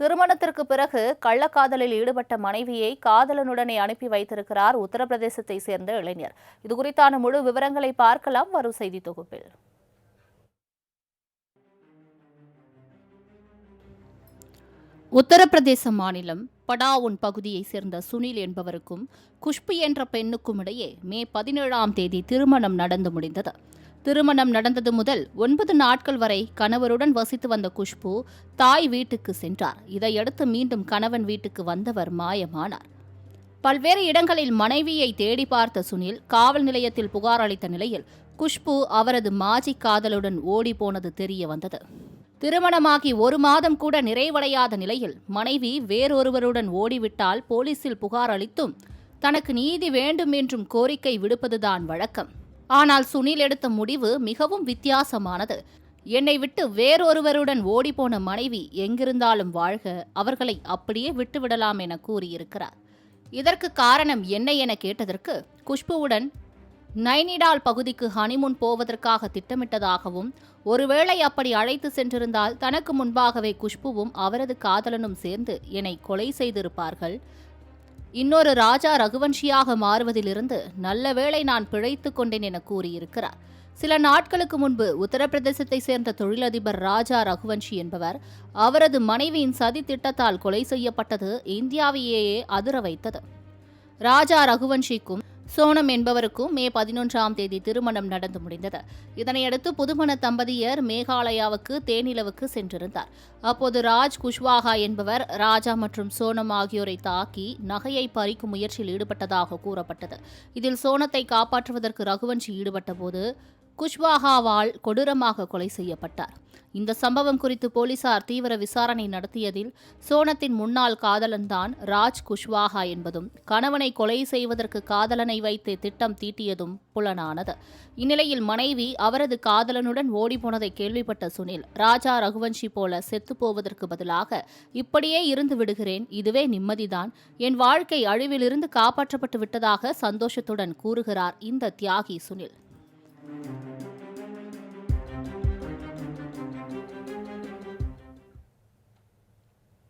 திருமணத்திற்கு பிறகு கள்ளக்காதலில் ஈடுபட்ட மனைவியை காதலனுடனே அனுப்பி வைத்திருக்கிறார் உத்தரப்பிரதேசத்தை சேர்ந்த இளைஞர். இதுகுறித்தான முழு விவரங்களை பார்க்கலாம். வரும் செய்தி தொகுப்பில். உத்தரப்பிரதேச மாநிலம் படாவுன் பகுதியைச் சேர்ந்த சுனில் என்பவருக்கும் குஷ்பு என்ற பெண்ணுக்கும் இடையே மே பதினேழாம் தேதி திருமணம் நடந்து முடிந்தது. திருமணம் நடந்தது முதல் ஒன்பது நாட்கள் வரை கணவருடன் வசித்து வந்த குஷ்பு தாய் வீட்டுக்கு சென்றார். இதையடுத்து மீண்டும் கணவன் வீட்டுக்கு வந்தவர் மாயமானார். பல்வேறு இடங்களில் மனைவியை தேடி பார்த்த சுனில் காவல் நிலையத்தில் புகார் அளித்த நிலையில் குஷ்பு அவரது மாஜி காதலுடன் ஓடி போனது தெரிய வந்தது. திருமணமாகி ஒரு மாதம் கூட நிறைவடையாத நிலையில் மனைவி வேறொருவருடன் ஓடிவிட்டால் போலீசில் புகார் அளித்தும் தனக்கு நீதி வேண்டும் என்றும் கோரிக்கை விடுப்பதுதான் வழக்கம். ஆனால் சுனில் எடுத்த முடிவு மிகவும் வித்தியாசமானது. என்னை விட்டு வேறொருவருடன் ஓடிப்போன மனைவி எங்கிருந்தாலும் வாழ்க அவர்களை அப்படியே விட்டுவிடலாம் என கூறியிருக்கிறார். இதற்கு காரணம் என்ன என கேட்டதற்கு குஷ்புவுடன் நைனிடால் பகுதிக்கு ஹனிமுன் போவதற்காக திட்டமிட்டதாகவும் ஒருவேளை அப்படி அழைத்து சென்றிருந்தால் தனக்கு முன்பாகவே குஷ்புவும் அவரது காதலனும் சேர்ந்து என்னை கொலை செய்திருப்பார்கள். இன்னொரு ராஜா ரகுவன்ஷியாக மாறுவதிலிருந்து நல்ல வேளை நான் பிழைத்து கொண்டேன் என கூறியிருக்கிறார். சில நாட்களுக்கு முன்பு உத்தரப்பிரதேசத்தை சேர்ந்த தொழிலதிபர் ராஜா ரகுவன்ஷி என்பவர் அவரது மனைவியின் சதி திட்டத்தால் கொலை செய்யப்பட்டது இந்தியாவையே அதிர வைத்தது. ராஜா ரகுவன்ஷிக்கும் சோனம் என்பவருக்கும் மே பதினொன்றாம் தேதி திருமணம் நடந்து முடிந்தது. இதனையடுத்து புதுமண தம்பதியர் மேகாலயாவுக்கு தேனிலவுக்கு சென்றிருந்தார். அப்போது ராஜ் குஷ்வாகா என்பவர் ராஜா மற்றும் சோனம் ஆகியோரை தாக்கி நகையை பறிக்கும் முயற்சியில் ஈடுபட்டதாக கூறப்பட்டது. இதில் சோனத்தை காப்பாற்றுவதற்கு ரகுவன்ஷி ஈடுபட்டபோது குஷ்வாகாவால் கொடூரமாக கொலை செய்யப்பட்டார். இந்த சம்பவம் குறித்து போலீசார் தீவிர விசாரணை நடத்தியதில் சோனத்தின் முன்னாள் காதலன்தான் ராஜ் குஷ்வாஹா என்பதும் கணவனை கொலை செய்வதற்கு காதலனை வைத்து திட்டம் தீட்டியதும் புலனானது. இந்நிலையில் மனைவி அவரது காதலனுடன் ஓடிப்போனதை கேள்விப்பட்ட சுனில் ராஜா ரகுவன்ஷி போல செத்துப்போவதற்கு பதிலாக இப்படியே இருந்து விடுகிறேன் இதுவே நிம்மதிதான். என் வாழ்க்கை அழிவிலிருந்து காப்பாற்றப்பட்டு விட்டதாக சந்தோஷத்துடன் கூறுகிறார் இந்த தியாகி சுனில்.